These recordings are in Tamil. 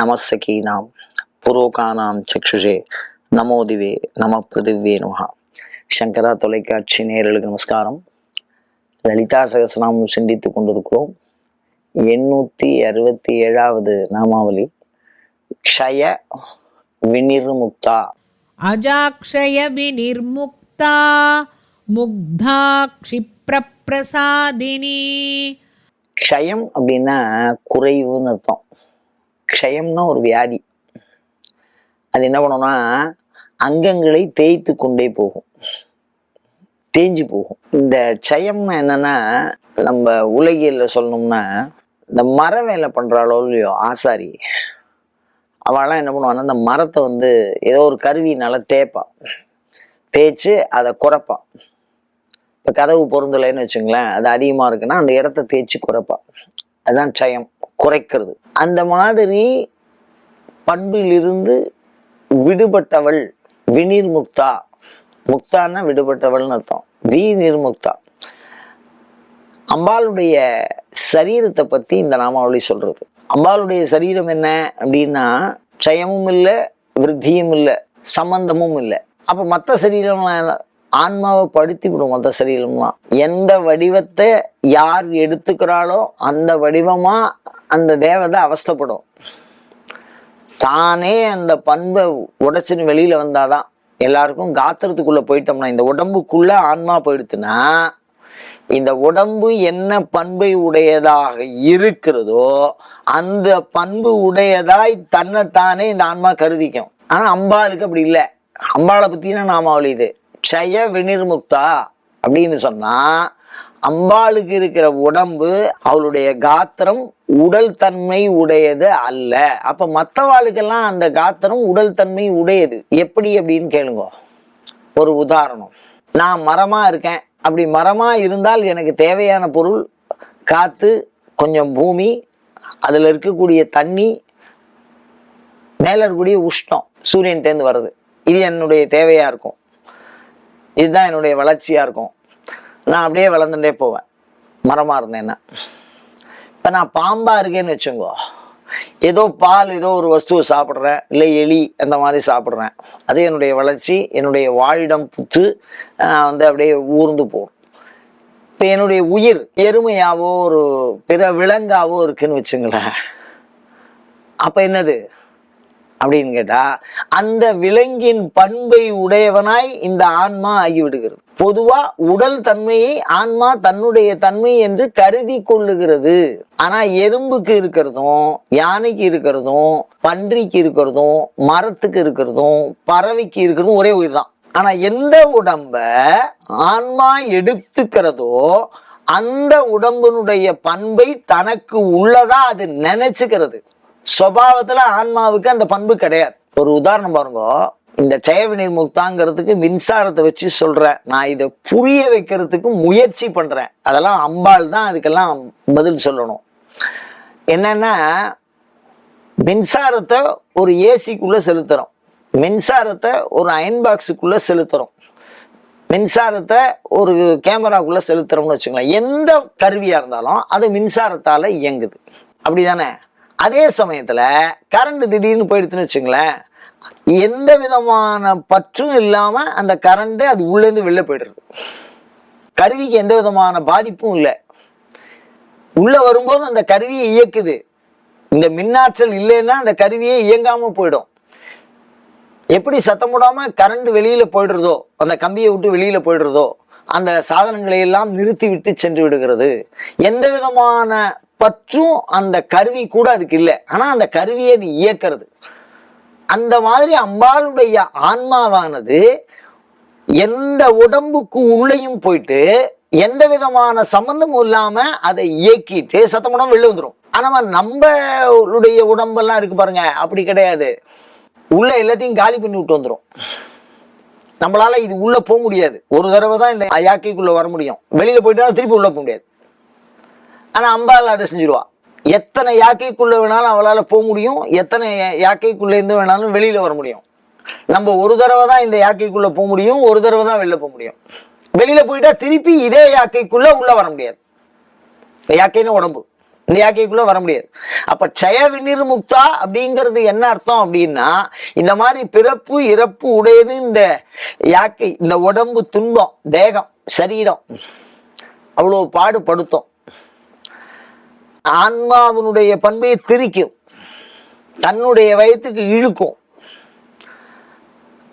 நமசகீனாம் புரோகானாம் சக்ஷுஷே. நமோதிவே நம பிருதிவே நுகா சங்கரா தொலைக்காட்சி நேரலுக்கு நமஸ்காரம். லலிதா சகசநாமம் சிந்தித்து கொண்டிருக்கிறோம். எண்ணூற்றி அறுபத்தி ஏழாவது நாமாவளி. க்ஷய விநிர்முக்தா. அஜாக்ஷய விநிர்முக்தா. முக்தா க்ஷிப்ரபிரசாதினி க்ஷயம் அப்படின்னா குறைவுன்னு அர்த்தம். க்ஷயம்னா ஒரு வியாதி. அது என்ன பண்ணும்னா அங்கங்களை தேய்த்து கொண்டே போகும். தேஞ்சு போகும். இந்த க்ஷயம்னா என்னன்னா நம்ம உலகியல்ல சொல்லணும்னா இந்த மர வேலை பண்ணுறாளோ இல்லையோ ஆசாரி அவளாம் என்ன பண்ணுவான்னா இந்த மரத்தை வந்து ஏதோ ஒரு கருவினால தேய்ப்பான். தேய்ச்சு அதை குறைப்பான். இப்போ கதவு பொருந்தலைன்னு வச்சுங்களேன் அது அதிகமாக இருக்குன்னா அந்த இடத்த தேய்ச்சி குறைப்பான். அதுதான் க்ஷயம் குறைக்கிறது. அந்த மாதிரி பண்பிலிருந்து விடுபட்டவள் விநீர் முக்தா. முக்தான்னா விடுபட்டவள்னு அர்த்தம். வி நிர்முக்தா அம்பாளுடைய சரீரத்தை பத்தி இந்த நாமாவளி சொல்றது. அம்பாளுடைய சரீரம் என்ன அப்படின்னா க்ஷயமும் இல்லை விருத்தியும் இல்லை சம்பந்தமும் இல்லை. அப்ப மற்ற சரீரம்லாம் ஆன்மாவை படுத்தி விடும் மத சரீரம்லாம். எந்த வடிவத்தை யார் எடுத்துக்கிறாளோ அந்த வடிவமா அந்த தேவதை அவஸ்தைப்படும். தானே அந்த பண்பை உடச்சின்னு வெளியில வந்தாதான் எல்லாருக்கும் காத்திரத்துக்குள்ள போயிட்டோம்னா இந்த உடம்புக்குள்ள ஆன்மா போயிடுத்துன்னா இந்த உடம்பு என்ன பண்பை உடையதாக இருக்கிறதோ அந்த பண்பு உடையதாய் தன்னைத்தானே இந்த ஆன்மா கருதிக்கும். ஆனா அம்பாளுக்கு அப்படி இல்லை. அம்பாளை பற்றினா நாமாவளி இது. க்ஷய வினிர்முக்தா அப்படின்னு சொன்னால் அம்பாளுக்கு இருக்கிற உடம்பு அவளுடைய காத்திரம் உடல் தன்மை உடையது அல்ல. அப்ப மற்றவாளுக்கெல்லாம் அந்த காத்திரம் உடல் தன்மை உடையது. எப்படி அப்படின்னு கேளுங்க. ஒரு உதாரணம். நான் மரமா இருக்கேன். அப்படி மரமா இருந்தால் எனக்கு தேவையான பொருள் காத்து கொஞ்சம் பூமி அதுல இருக்கக்கூடிய தண்ணி மேல இருக்கக்கூடிய உஷ்ணம் சூரியன்டேந்து வருது. இது என்னுடைய தேவையா இருக்கும். இதுதான் என்னுடைய வளர்ச்சியாக இருக்கும். நான் அப்படியே வளர்ந்துட்டே போவேன். மரமாக இருந்தேன்னா. இப்போ நான் பாம்பாக இருக்கேன்னு வச்சுங்கோ. ஏதோ பால் ஏதோ ஒரு வஸ்துவை சாப்பிட்றேன். இல்லை எலி அந்த மாதிரி சாப்பிட்றேன். அது என்னுடைய வளர்ச்சி என்னுடைய வாழிடம் புத்து நான் வந்து அப்படியே ஊர்ந்து போகும் இப்போ என்னுடைய உயிர் எருமையாவோ ஒரு பிற விலங்காவோ இருக்குன்னு வச்சுங்களேன். அப்போ என்னது? அப்படின்னு கேட்டா அந்த விலங்கின் பண்பை உடையவனாய் இந்த ஆன்மா ஆகிவிடுகிறது. பொதுவா உடல் தன்மையை ஆன்மா தன்னுடைய தன்மை என்று கருதி கொள்ளுகிறது. ஆனா எறும்புக்கு இருக்கிறதும் யானைக்கு இருக்கிறதும் பன்றிக்கு இருக்கிறதும் மரத்துக்கு இருக்கிறதும் பறவைக்கு இருக்கிறதும் ஒரே உயிர் தான். ஆனா எந்த உடம்ப ஆன்மா எடுத்துக்கிறதோ அந்த உடம்பினுடைய பண்பை தனக்கு உள்ளதா அது நினைச்சுக்கிறது. சுபாவத்தில் ஆன்மாவுக்கு அந்த பண்பு கிடையாது. ஒரு உதாரணம் பாருங்க. இந்த க்ஷயவினிர் முக்தாங்கிறதுக்கு மின்சாரத்தை வச்சு சொல்கிறேன் நான் இதை புரிய வைக்கிறதுக்கு முயற்சி பண்ணுறேன் அதெல்லாம் அம்பாள் தான் அதுக்கெல்லாம் பதில் சொல்லணும். என்னன்னா மின்சாரத்தை ஒரு ஏசிக்குள்ளே செலுத்துகிறோம் மின்சாரத்தை ஒரு அயன் பாக்ஸுக்குள்ளே செலுத்துகிறோம் மின்சாரத்தை ஒரு கேமராக்குள்ளே செலுத்துறோம்னு வச்சுக்கலாம் எந்த கருவியாக இருந்தாலும் அது மின்சாரத்தால் இயங்குது. அப்படி தானே அதே சமயத்தில் கரண்ட் திடீர்னு போயிடுதுன்னு வச்சுங்களேன் எந்த விதமான பற்றும் இல்லாமல் அந்த கரண்ட்டு அது உள்ளேருந்து வெளில போயிடுறது. கருவிக்கு எந்த விதமான பாதிப்பும் இல்லை. உள்ளே வரும்போது அந்த கருவியை இயக்குது. இந்த மின்னாற்றல் இல்லைன்னா அந்த கருவியே இயங்காமல் போயிடும். எப்படி சத்தம் போடாமல் கரண்ட் வெளியில் போயிடுறதோ அந்த கம்பியை விட்டு வெளியில் போயிடுறதோ அந்த சாதனங்களை எல்லாம் நிறுத்தி விட்டு சென்று விடுகிறது. எந்த விதமான பற்றும் அந்த கருவி கூட அதுக்கு இல்லை. ஆனால் அந்த கருவியை அது இயக்கிறது. அந்த மாதிரி அம்பாளுடைய ஆன்மாவானது எந்த உடம்புக்கு உள்ளேயும் போயிட்டு எந்த விதமான சம்பந்தமும் இல்லாமல் அதை இயக்கிட்டு சத்தம் வெளில வந்துடும் ஆனால் நம்மளுடைய உடம்பெல்லாம் இருக்கு பாருங்க. அப்படி கிடையாது. உள்ள எல்லாத்தையும் காலி பண்ணி விட்டு வந்துடும் நம்மளால இது உள்ள போக முடியாது. ஒரு தடவை தான் இந்த யாக்கைக்குள்ள வர முடியும். வெளியில போயிட்டா திருப்பி உள்ள போக முடியாது. ஆனால் அம்பாள் அதை செஞ்சிருவா. எத்தனை யாக்கைக்குள்ள வேணாலும் அவளால் போக முடியும். எத்தனை யாக்கைக்குள்ளேருந்து இருந்து வேணாலும் வெளியில் வர முடியும். நம்ம ஒரு தடவை தான் இந்த யாக்கைக்குள்ளே போக முடியும். ஒரு தடவை தான் வெளில போக முடியும். வெளியில் போயிட்டா திருப்பி இதே யாக்கைக்குள்ள உள்ள வர முடியாது. இந்த யாக்கைன்னு உடம்பு. இந்த யாக்கைக்குள்ள வர முடியாது. அப்ப க்ஷய விநிர்முக்தா அப்படிங்கிறது என்ன அர்த்தம் அப்படின்னா இந்த மாதிரி பிறப்பு இறப்பு உடையது இந்த யாக்கை இந்த உடம்பு துன்பம் தேகம் சரீரம். அவ்வளோ பாடுபடுத்தும். ஆன்மாவினுடைய பண்பை திரிக்கும். தன்னுடைய வயத்துக்கு இழுக்கும்.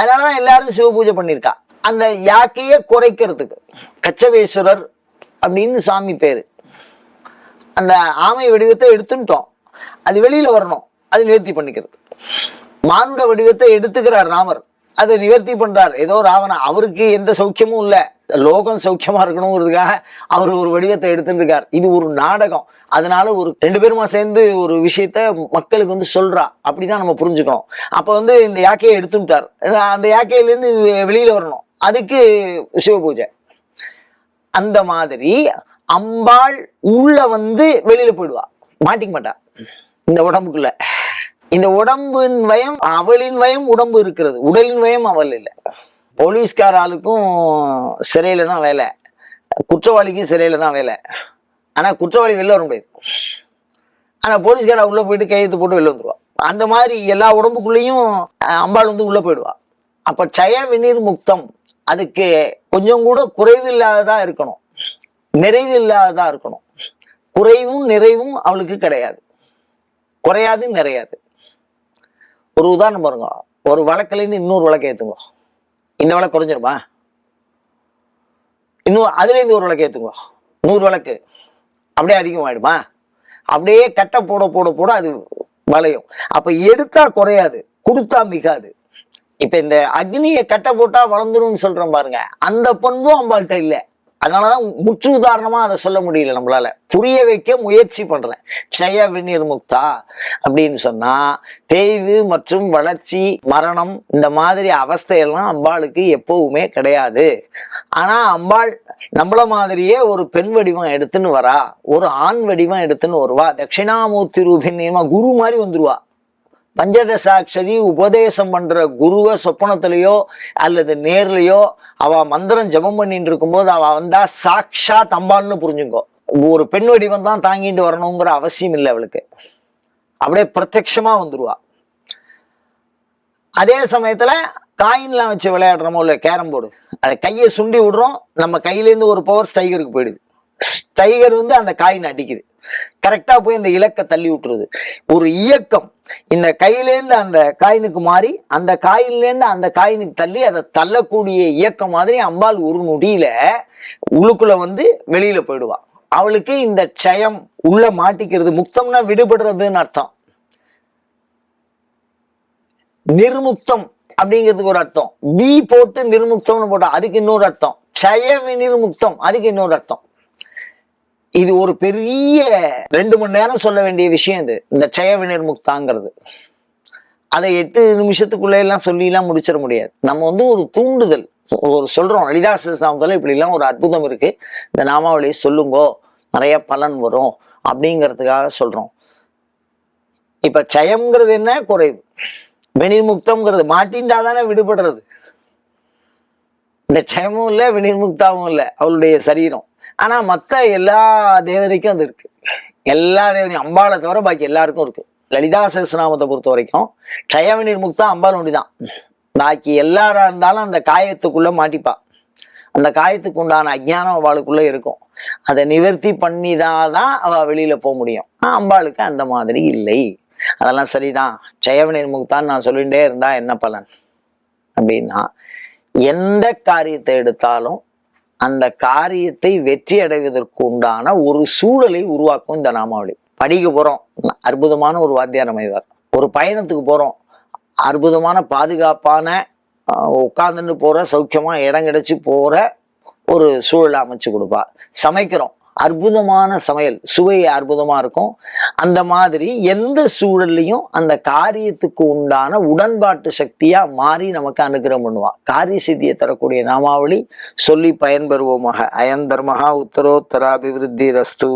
அதனாலதான் எல்லாரும் சிவ பூஜை பண்ணியிருக்கா. அந்த யாக்கையை குறைக்கிறதுக்கு. கச்சவேஸ்வரர் அப்படின்னு சாமி பேரு. அந்த ஆமை வடிவத்தை எடுத்துட்டோம். அது வெளியில வரணும். அது நிவர்த்தி பண்ணிக்கிறது. மானுட வடிவத்தை எடுத்துக்கிறார் ராமர். அதை நிவர்த்தி பண்றார். ஏதோ ராவண அவருக்கு எந்த சௌக்கியமும் இல்லை. லோகம் சௌக்கியமா இருக்கணுங்கிறதுக்காக அவர் ஒரு வடிவத்தை எடுத்துட்டு இருக்கார். இது ஒரு நாடகம். அதனால ஒரு ரெண்டு பேருமா சேர்ந்து ஒரு விஷயத்த மக்களுக்கு வந்து சொல்றா. அப்படிதான் நம்ம புரிஞ்சுக்கணும். அப்ப வந்து இந்த யாக்கையை எடுத்துட்டார். அந்த யாக்கையிலேருந்து வெளியில வரணும். அதுக்கு சிவ பூஜை அந்த மாதிரி அம்பாள் உள்ள வந்து வெளியில போயிடுவா. மாட்டிக்க மாட்டா. இந்த உடம்புக்குள்ள. இந்த உடம்பின் வயம் அவளின் வயம் உடம்பு இருக்கிறது. உடலின் வயம் அவள் இல்லை. போலீஸ்கார ஆளுக்கும் சிறையில் தான் வேலை. குற்றவாளிக்கும் சிறையில் தான் வேலை. ஆனால் குற்றவாளி வெளில வர முடியாது. ஆனால் போலீஸ்கார உள்ளே போயிட்டு கையெழுத்து போட்டு வெளில வந்துருவா. அந்த மாதிரி எல்லா உடம்புக்குள்ளேயும் அம்பாள் வந்து உள்ளே போயிடுவா. அப்போ சய விநீர் முக்தம். அதுக்கு கொஞ்சம் கூட குறைவு இல்லாததாக இருக்கணும். நிறைவு இல்லாததாக இருக்கணும். குறைவும் நிறைவும் அவளுக்கு கிடையாது. குறையாது நிறையாது. ஒரு உதாரணம் பாருங்க. ஒரு வழக்குலேருந்து இன்னொரு வழக்கை ஏற்றுங்க இந்த விலை குறைஞ்சிருமா? இன்னும் அதுல இருந்து ஒரு விளக்கு ஏத்துங்க. நூறு விளக்கு. அப்படியே அதிகமாயிடுமா? அப்படியே கட்டை போட போட போட அது வளையும். அப்ப எடுத்தா குறையாது கொடுத்தா மிகாது. இப்ப இந்த அக்னியை கட்டை போட்டா வளர்ந்துரும்னு சொல்றோம் பாருங்க. அந்த பண்பும் அம்பாள்கிட்ட இல்லை. அதனாலதான் முற்று உதாரணமா அதை சொல்ல முடியல நம்மளால. புரிய வைக்க முயற்சி பண்றேன். க்ஷய விநிர்முக்தா அப்படின்னு சொன்னா தேய்வு மற்றும் வளர்ச்சி மரணம் இந்த மாதிரி அவஸ்தையெல்லாம் அம்பாளுக்கு எப்பவுமே கிடையாது. ஆனா அம்பாள் நம்மள மாதிரியே ஒரு பெண் வடிவம் எடுத்துன்னு வரா ஒரு ஆண் வடிவம் எடுத்துன்னு வருவா தட்சிணாமூர்த்தி ரூபின் குரு மாதிரி வந்துருவா. பஞ்சதசாட்சரி உபதேசம் பண்ணுற குருவை சொப்பனத்திலையோ அல்லது நேர்லையோ அவள் மந்திரம் ஜெபம் பண்ணிட்டு இருக்கும்போது அவள் வந்தால் சாக்ஷா அம்பாள்னு புரிஞ்சுக்கோ. ஒரு பெண் வடிவம் தான் தாங்கிட்டு வரணுங்கிற அவசியம் இல்லை அவளுக்கு. அப்படியே பிரத்யமாக வந்துடுவா அதே சமயத்தில் காயின்லாம் வச்சு விளையாடுறோமோ இல்லை கேரம் போர்டு. அதை கையை சுண்டி விடுறோம் நம்ம கையிலேருந்து ஒரு பவர் ஸ்டைகருக்கு போயிடுது. டைகர் வந்து அந்த காயின் அடிக்குது கரெக்டா போய் அந்த இலக்கை தள்ளி விட்டுருது. ஒரு இயக்கம். இந்த கையிலேருந்து அந்த காயினுக்கு மாறி அந்த காயிலேருந்து அந்த காயினுக்கு தள்ளி அதை தள்ளக்கூடிய இயக்கம் மாதிரி அம்பாள் ஒரு நொடியில உள்ளுக்குள்ள வந்து வெளியில போயிடுவா. அவளுக்கு இந்த க்ஷயம் உள்ள மாட்டிக்கிறது முக்தம்னா விடுபடுறதுன்னு அர்த்தம். நிர்முக்தம் அப்படிங்கிறதுக்கு ஒரு அர்த்தம். வி போட்டு நிர்முக்தம்னு போட்டோம் அதுக்கு இன்னொரு அர்த்தம். க்ஷய விநிர்முக்தம் அதுக்கு இன்னொரு அர்த்தம். இது ஒரு பெரிய ரெண்டு மணி நேரம் சொல்ல வேண்டிய விஷயம் இது. இந்த க்ஷய விநிர்முக்தாங்கிறது அதை எட்டு நிமிஷத்துக்குள்ளே எல்லாம் சொல்லிலாம் முடிச்சிட முடியாது. நம்ம வந்து ஒரு தூண்டுதல். ஒரு சொல்றோம் லலிதாச சாமத்தில் இப்படிலாம் ஒரு அற்புதம் இருக்கு. இந்த நாமாவளியை சொல்லுங்கோ நிறைய பலன் வரும் அப்படிங்கிறதுக்காக சொல்றோம். இப்போ க்ஷயம்ங்கிறது என்ன? குறைவு. வினிர்முக்தம்ங்கிறது மாட்டின்டா தானே விடுபடுறது. இந்த க்ஷயமும் இல்லை வினிர்முக்தாவும் இல்லை. அவளுடைய சரீரம். ஆனா மத்த எல்லா தேவதைக்கும் அது இருக்கு. எல்லா தேவதையும் அம்பாளை தவிர பாக்கி எல்லாருக்கும் இருக்கு. லலிதா சகஸ்ரநாமத்தை பொறுத்த வரைக்கும் க்ஷயவினிர் முக்தா அம்பாள் ஒண்டிதான். பாக்கி எல்லாரா இருந்தாலும் அந்த காயத்துக்குள்ள மாட்டிப்பா. அந்த காயத்துக்கு உண்டான அஜ்ஞானம் அவளுக்குள்ள இருக்கும். அதை நிவர்த்தி பண்ணிதான் தான் அவள் வெளியில போக முடியும். அம்பாளுக்கு அந்த மாதிரி இல்லை. அதெல்லாம் சரிதான். ஜெயவினிர் முக்தான்னு நான் சொல்லிகிட்டே இருந்தா என்ன பலன்? அப்படின்னா எந்த காரியத்தை எடுத்தாலும் அந்த காரியத்தை வெற்றி அடைவதற்கு உண்டான ஒரு சூழலை உருவாக்கும் இந்த நாமாவளி. படிக்க போகிறோம் அற்புதமான ஒரு வாத்தியார் அமைவார். ஒரு பயணத்துக்கு போகிறோம் அற்புதமான பாதுகாப்பான உட்காந்துட்டு போகிற சௌக்கியமாக இடம் கிடச்சி போகிற ஒரு சூழலை அமைச்சு கொடுப்பா சமைக்கிறோம். அற்புதமான சமையல். சுவை அற்புதமாக இருக்கும். அந்த மாதிரி எந்த சூழல்லையும் அந்த காரியத்துக்கு உண்டான உடன்பாட்டு சக்தியாக மாறி நமக்கு அனுகிரகம் பண்ணுவான். காரிய சித்தியை தரக்கூடிய நாமாவளி சொல்லி பயன்பெறுவோமாக. அயந்தர்மகா உத்தரோத்தராபிவிருத்தி ரஸ்து